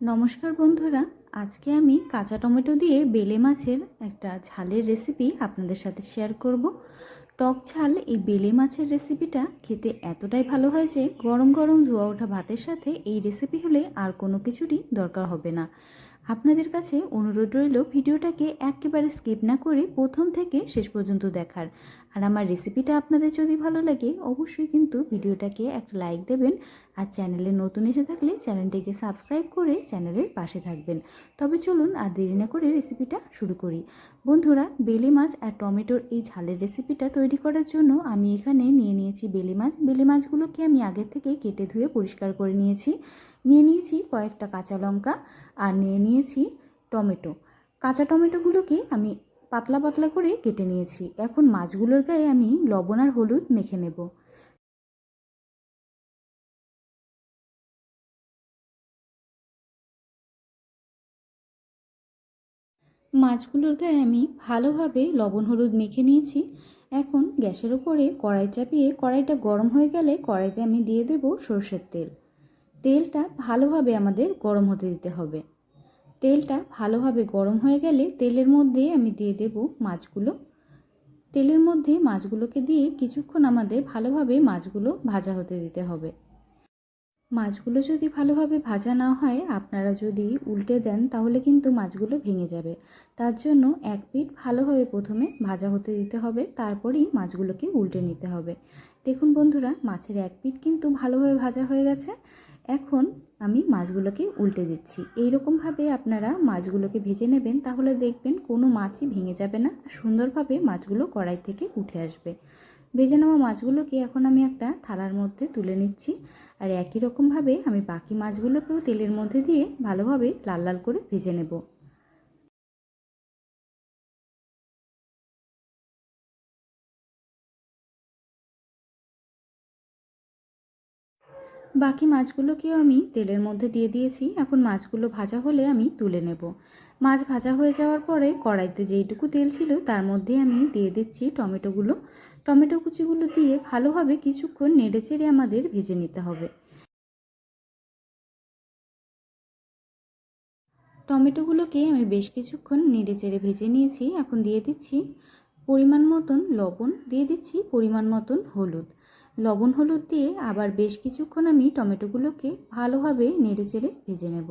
নমস্কার বন্ধুরা, আজকে আমি কাঁচা টমেটো দিয়ে বেলে মাছের একটা ঝালের রেসিপি আপনাদের সাথে শেয়ার করব। টক ঝাল এই বেলে মাছের রেসিপিটা খেতে এতটাই ভালো হয় যে গরম গরম ধোয়া ওঠা ভাতের সাথে এই রেসিপি হলে আর কোনো কিছুরই দরকার হবে না। আপনাদের কাছে অনুরোধ রইল ভিডিওটাকে একেবারে স্কিপ না করে প্রথম থেকে শেষ পর্যন্ত দেখার। আর আমার রেসিপিটা আপনাদের যদি ভালো লাগে, অবশ্যই কিন্তু ভিডিওটাকে একটা লাইক দেবেন আর চ্যানেলে নতুন এসে থাকলে চ্যানেলটিকে সাবস্ক্রাইব করে চ্যানেলের পাশে থাকবেন। তবে চলুন আর দেরি না করে রেসিপিটা শুরু করি। বন্ধুরা, বেলে মাছ আর টমেটোর এই ঝালের রেসিপিটা তৈরি করার জন্য আমি এখানে নিয়ে নিয়েছি বেলে মাছ। বেলে মাছগুলোকে আমি আগের থেকে কেটে ধুয়ে পরিষ্কার করে নিয়েছি। নিয়ে নিয়েছি কয়েকটা কাঁচা লঙ্কা আর নিয়ে নিয়েছি টমেটো। কাঁচা টমেটোগুলোকে আমি পাতলা পাতলা করে কেটে নিয়েছি। এখন মাছগুলোর গায়ে আমি লবণ আর হলুদ মেখে নেব। মাছগুলোর গায়ে আমি ভালোভাবে লবণ হলুদ মেখে নিয়েছি। এখন গ্যাসের উপরে কড়াই চাপিয়ে কড়াইটা গরম হয়ে গেলে কড়াইতে আমি দিয়ে দেব সর্ষের তেল। তেলটা ভালোভাবে আমাদের গরম হতে দিতে হবে। তেলটা ভালোভাবে গরম হয়ে গেলে তেলের মধ্যে আমি দিয়ে দেব মাছগুলো। তেলের মধ্যে মাছগুলোকে দিয়ে কিছুক্ষণ আমাদের ভালোভাবে মাছগুলো ভাজা হতে দিতে হবে। মাছগুলো যদি ভালোভাবে ভাজা না হয়, আপনারা যদি উল্টে দেন, তাহলে কিন্তু মাছগুলো ভেঙে যাবে। তার জন্য এক পিঠ ভালোভাবে প্রথমে ভাজা হতে দিতে হবে, তারপরেই মাছগুলোকে উল্টে নিতে হবে। দেখুন বন্ধুরা, মাছের এক পিঠ কিন্তু ভালোভাবে ভাজা হয়ে গেছে। এখন আমি মাছগুলোকে উল্টে দিচ্ছি। এই রকমভাবে আপনারা মাছগুলোকে ভেজে নেবেন, তাহলে দেখবেন কোনো মাছই ভেঙে যাবে না। সুন্দরভাবে মাছগুলো কড়াই থেকে উঠে আসবে। ভেজে নেওয়া মাছগুলোকে এখন আমি একটা থালার মধ্যে তুলে নিচ্ছি। আর একই রকমভাবে আমি বাকি মাছগুলোকেও তেলের মধ্যে দিয়ে ভালোভাবে লাল লাল করে ভেজে নেব। বাকি মাছগুলোকেও আমি তেলের মধ্যে দিয়ে দিয়েছি। এখন মাছগুলো ভাজা হলে আমি তুলে নেব। মাছ ভাজা হয়ে যাওয়ার পরে কড়াইতে যেইটুকু তেল ছিল তার মধ্যে আমি দিয়ে দিচ্ছি টমেটোগুলো। টমেটো কুচিগুলো দিয়ে ভালোভাবে কিছুক্ষণ নেড়ে চেড়ে আমাদের ভেজে নিতে হবে। টমেটোগুলোকে আমি বেশ কিছুক্ষণ নেড়ে চেড়ে ভেজে নিয়েছি। এখন দিয়ে দিচ্ছি পরিমাণ মতন লবণ, দিয়ে দিচ্ছি পরিমাণ মতন হলুদ। লবণ হলুদ দিয়ে আবার বেশ কিছুক্ষণ আমি টমেটোগুলোকে ভালোভাবে নেড়ে চেড়ে ভেজে নেব।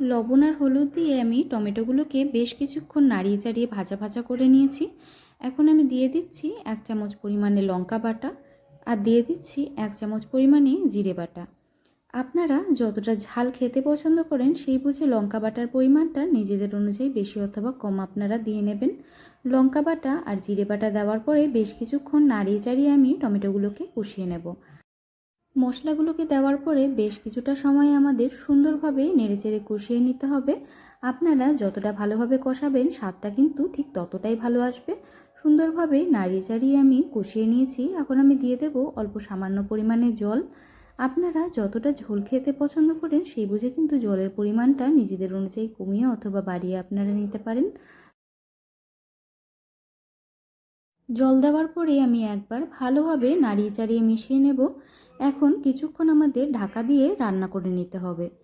লবণ আর হলুদ দিয়ে আমি টমেটোগুলোকে বেশ কিছুক্ষণ নাড়িয়ে চাড়িয়ে ভাজা ভাজা করে নিয়েছি। এখন আমি দিয়ে দিচ্ছি এক চামচ পরিমাণে লঙ্কা বাটা আর দিয়ে দিচ্ছি এক চামচ পরিমাণে জিরে বাটা। আপনারা যতটা ঝাল খেতে পছন্দ করেন, সেই বুঝে লঙ্কা বাটার পরিমাণটা নিজেদের অনুযায়ী বেশি অথবা কম আপনারা দিয়ে নেবেন। লঙ্কা বাটা আর জিরে বাটা দেওয়ার পরে বেশ কিছুক্ষণ নাড়িয়ে চাড়িয়ে আমি টমেটোগুলোকে কষিয়ে নেব। মশলাগুলোকে দেওয়ার পরে বেশ কিছুটা সময় আমাদের সুন্দরভাবে নেড়েচেড়ে কষিয়ে নিতে হবে। আপনারা যতটা ভালোভাবে কষাবেন, স্বাদটা কিন্তু ঠিক ততটাই ভালো আসবে। সুন্দরভাবে নাড়িয়ে চাড়িয়ে আমি কষিয়ে নিয়েছি। এখন আমি দিয়ে দেব অল্প সামান্য পরিমাণে জল। আপনারা যতটা ঝোল খেতে পছন্দ করেন, সেই বুঝে কিন্তু জলের পরিমাণটা নিজেদের অনুযায়ী কমিয়ে অথবা বাড়িয়ে আপনারা নিতে পারেন। জল দেওয়ার পরে আমি একবার ভালোভাবে নাড়িয়ে চাড়িয়ে মিশিয়ে নেব। এখন কিছুক্ষণ আমাদের ঢাকা দিয়ে রান্না করে নিতে হবে।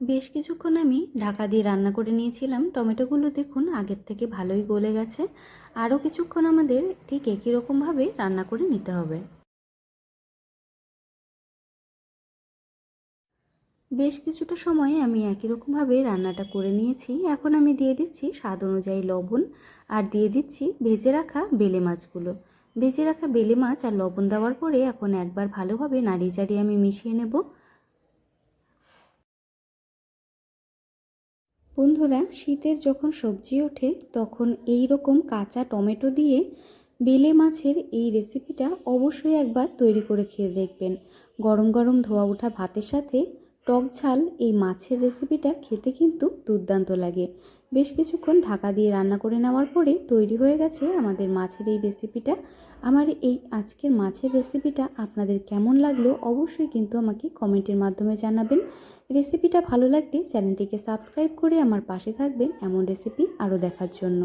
বেশ কিছুক্ষণ আমি ঢাকা দিয়ে রান্না করে নিয়েছিলাম। টমেটোগুলো দেখুন আগের থেকে ভালোই গলে গেছে। আরও কিছুক্ষণ আমাদের ঠিক একই রকমভাবে রান্না করে নিতে হবে। বেশ কিছুটা সময় আমি একই রকমভাবে রান্নাটা করে নিয়েছি। এখন আমি দিয়ে দিচ্ছি স্বাদ অনুযায়ী লবণ আর দিয়ে দিচ্ছি ভেজে রাখা বেলে মাছগুলো। ভেজে রাখা বেলে মাছ আর লবণ দেওয়ার পরে এখন একবার ভালোভাবে নাড়িয়ে চাড়িয়ে আমি মিশিয়ে নেব। বন্ধুরা, শীতের যখন সবজি ওঠে, তখন এই রকম কাঁচা টমেটো দিয়ে বেলে মাছের এই রেসিপিটা অবশ্যই একবার তৈরি করে খেয়ে দেখবেন। গরম গরম ধোয়া ওঠা ভাতের সাথে টক ঝাল এই মাছের রেসিপিটা খেতে কিন্তু দুর্দান্ত লাগে। বেশ কিছুক্ষণ ঢাকা দিয়ে রান্না করে নেওয়ার পরে তৈরি হয়ে গেছে আমাদের মাছের এই রেসিপিটা আমার এই আজকের মাছের রেসিপিটা আপনাদের কেমন লাগল অবশ্যই কিন্তু আমাকে কমেন্টের মাধ্যমে জানাবেন। রেসিপিটা ভালো লাগলে চ্যানেলটিকে সাবস্ক্রাইব করে আমার পাশে থাকবেন এমন রেসিপি আরও দেখার জন্য।